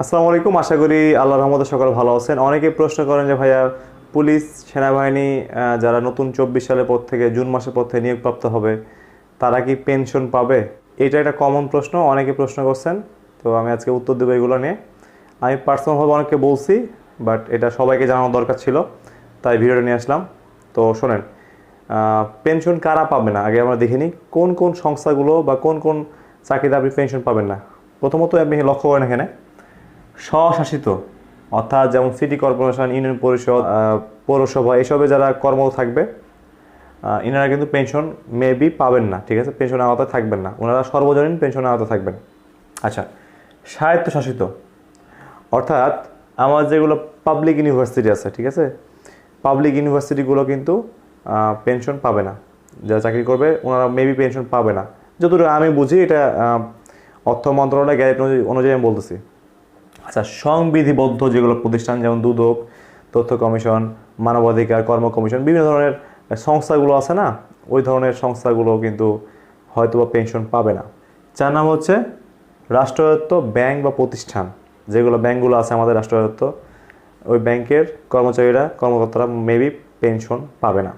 আসসালামু আলাইকুম, আশা করি আল্লাহ রহমতে সকল ভালো আছেন। অনেকেই প্রশ্ন করেন যে ভাইয়া, পুলিশ, সেনাবাহিনী যারা নতুন চব্বিশ সালের পর থেকে জুন মাসের পর থেকে নিয়োগপ্রাপ্ত হবে, তারা কি পেনশন পাবে? এটা একটা কমন প্রশ্ন, অনেকে প্রশ্ন করছেন। তো আমি আজকে উত্তর দেবো এগুলো নিয়ে। আমি পার্সোনালভাবে অনেককে বলছি বাট এটা সবাইকে জানানো দরকার ছিল, তাই ভিডিওটা নিয়ে আসলাম। তো শোনেন পেনশন কারা পাবে না? আগে আমরা দেখিনি কোন কোন সংস্থাগুলো বা কোন কোন চাকরিতে আপনি পেনশন পাবেন না? প্রথমত আপনি লক্ষ্য করেন এখানে স্বশাসিত, অর্থাৎ যেমন সিটি কর্পোরেশন, ইউনিয়ন পরিষদ পৌরসভা, এসবে যারা কর্মরত থাকবে ইনারা কিন্তু পেনশন মেবি পাবেন না, ঠিক আছে? পেনশন আওতায় থাকবেন না। ওনারা সর্বজনীন পেনশন আওতায় থাকবেন। আচ্ছা স্বায়ত্তশাসিত, অর্থাৎ আমার যেগুলো পাবলিক ইউনিভার্সিটি আছে, ঠিক আছে? পাবলিক ইউনিভার্সিটিগুলো কিন্তু পেনশন পাবে না। যারা চাকরি করবে, ওনারা মেবি পেনশন পাবে না। যতটুকু আমি বুঝি, এটা অর্থ মন্ত্রণালয় গ্যারেট অনুযায়ী আমি বলতেছি। আচ্ছা সংবিধিবদ্ধ যেগুলো প্রতিষ্ঠান, যেমন দুদক, তথ্য কমিশন, মানবাধিকার কর্ম কমিশন, বিভিন্ন ধরনের সংস্থাগুলো আছে না? ওই ধরনের সংস্থাগুলো কিন্তু হয়তো বা পেনশন পাবে না। চার নাম হচ্ছে রাষ্ট্রায়ত্ত ব্যাংক বা প্রতিষ্ঠান। যেগুলো ব্যাংকগুলো আছে আমাদের রাষ্ট্রায়ত্ত, ওই ব্যাংকের কর্মচারীরা, কর্মকর্তারা মেবি পেনশন পাবে না।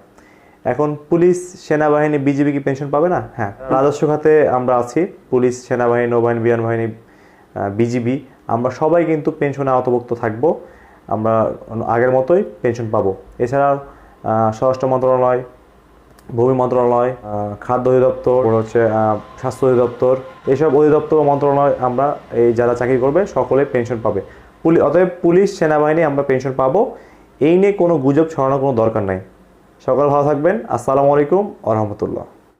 এখন পুলিশ, সেনাবাহিনী, বিজিবি কি পেনশন পাবে না? হ্যাঁ রাজস্ব খাতে আমরা আছি। পুলিশ, সেনাবাহিনী, নৌবাহিনী, বিমান বাহিনী বিজিবি আমরা সবাই কিন্তু পেনশনে আওতাভুক্ত থাকব। আমরা আগের মতোই পেনশন পাবো। এছাড়াও স্বরাষ্ট্র মন্ত্রণালয়, ভূমি মন্ত্রণালয় খাদ্য অধিদপ্তর হচ্ছে স্বাস্থ্য অধিদপ্তর এইসব অধিদপ্তর মন্ত্রণালয় আমরা এই যারা চাকরি করবে সকলে পেনশন পাবে। পুলি, অতএব পুলিশ, সেনাবাহিনী আমরা পেনশন পাবো। এই নিয়ে কোনো গুজব ছড়ানোর কোনো দরকার নাই। সকাল ভালো থাকবেন। আসসালামু আলাইকুম আ রহমতুল্লাহ।